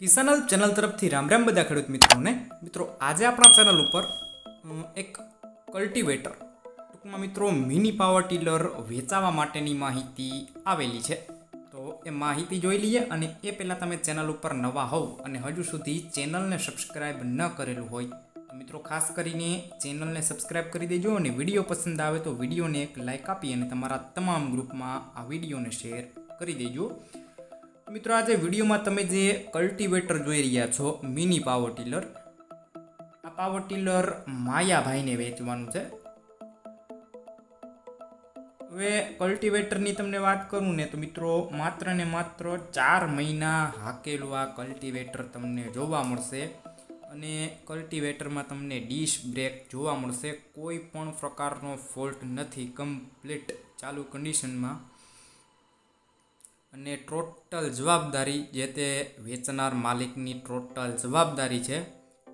કિસાનલ channel તરફથી રામ રામ બધા ખેડૂત મિત્રોને. મિત્રો, આજે આપણા ચેનલ ઉપર એક કલ્ટિવેટર, ટૂંકમાં મિત્રો, મિની પાવર ટીલર વેચાવા માટેની માહિતી આવેલી છે. તો એ માહિતી જોઈ લઈએ અને એ પહેલાં તમે ચેનલ ઉપર નવા હોવ અને હજુ સુધી ચેનલને સબસ્ક્રાઈબ ન કરેલું હોય મિત્રો, ખાસ કરીને ચેનલને સબસ્ક્રાઈબ કરી દેજો અને વીડિયો પસંદ આવે તો વિડીયોને એક લાઇક આપી અને તમારા તમામ ગ્રુપમાં આ વિડીયોને શેર કરી દેજો. મિત્રો આજે વિડીયોમાં તમે જે કલ્ટિવેટર જોઈ રહ્યા છો મિની પાવર ટીલર આ પાવર ટીલર માયાભાઈને વેચવાનું છે. હવે કલ્ટિવેટરની તમને વાત કરું ને, તો મિત્રો માત્ર ને માત્ર ચાર મહિના હાકેલું આ કલ્ટિવેટર તમને જોવા મળશે અને કલ્ટિવેટરમાં તમને ડીશ બ્રેક જોવા મળશે. કોઈ પણ પ્રકારનો ફોલ્ટ નથી કમ્પ્લીટ ચાલુ કન્ડિશનમાં અને ટોટલ જવાબદારી જે તે વેચનાર માલિકની ટોટલ જવાબદારી છે,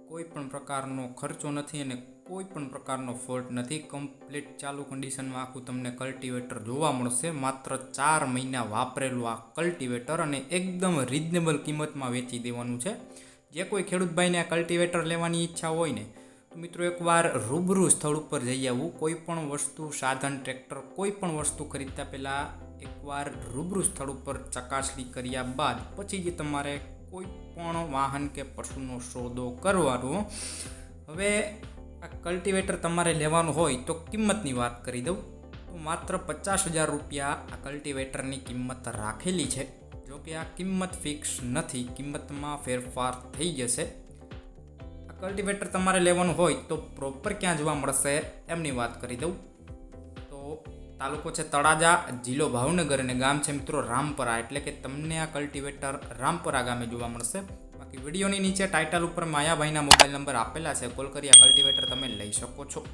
કોઈ પણ પ્રકારનો ખર્ચો નથી અને કોઈ પણ પ્રકારનો ફોલ્ટ નથી. કમ્પ્લીટ ચાલુ કન્ડિશનમાં આખું તમને કલ્ટિવેટર જોવા મળશે. માત્ર ચાર મહિના વાપરેલું આ કલ્ટિવેટર અને એકદમ રિઝનેબલ કિંમતમાં વેચી દેવાનું છે. જે કોઈ ખેડૂતભાઈને આ કલ્ટિવેટર લેવાની ઈચ્છા હોય ને, તો મિત્રો એકવાર રૂબરૂ સ્થળ ઉપર જઈ આવવું કોઈ પણ વસ્તુ, સાધન ટ્રેક્ટર કોઈ પણ વસ્તુ ખરીદતા પહેલાં એકવાર રૂબરૂ સ્થળ ઉપર ચકાસણી કર્યા બાદ પછી જે તમારે કોઈ પણ વાહન કે પશુનો સોદો કરવાનો. હવે આ કલ્ટિવેટર તમારે લેવાનું હોય તો કિંમતની વાત કરી દઉં. તો માત્ર પચાસ હજાર રૂપિયા આ કલ્ટિવેટરની કિંમત રાખેલી છે. જો કે આ કિંમત ફિક્સ નથી, કિંમતમાં ફેરફાર થઈ જશે. આ કલ્ટિવેટર તમારે લેવાનું હોય તો પ્રોપર ક્યાં જોવા મળશે, એમની વાત કરી દઉં. તાલુકો છે તળાજા, જિલ્લો ભાવનગર અને ગામ છે મિત્રો રામપરા. એટલે કે તમને આ કલ્ટિવેટર રામપરા ગામે જોવા મળશે. બાકી વિડીયોની નીચે ટાઇટલ ઉપર માયાભાઈના મોબાઈલ નંબર આપેલા છે. કોલ કરી આ કલ્ટિવેટર તમે લઈ શકો છો.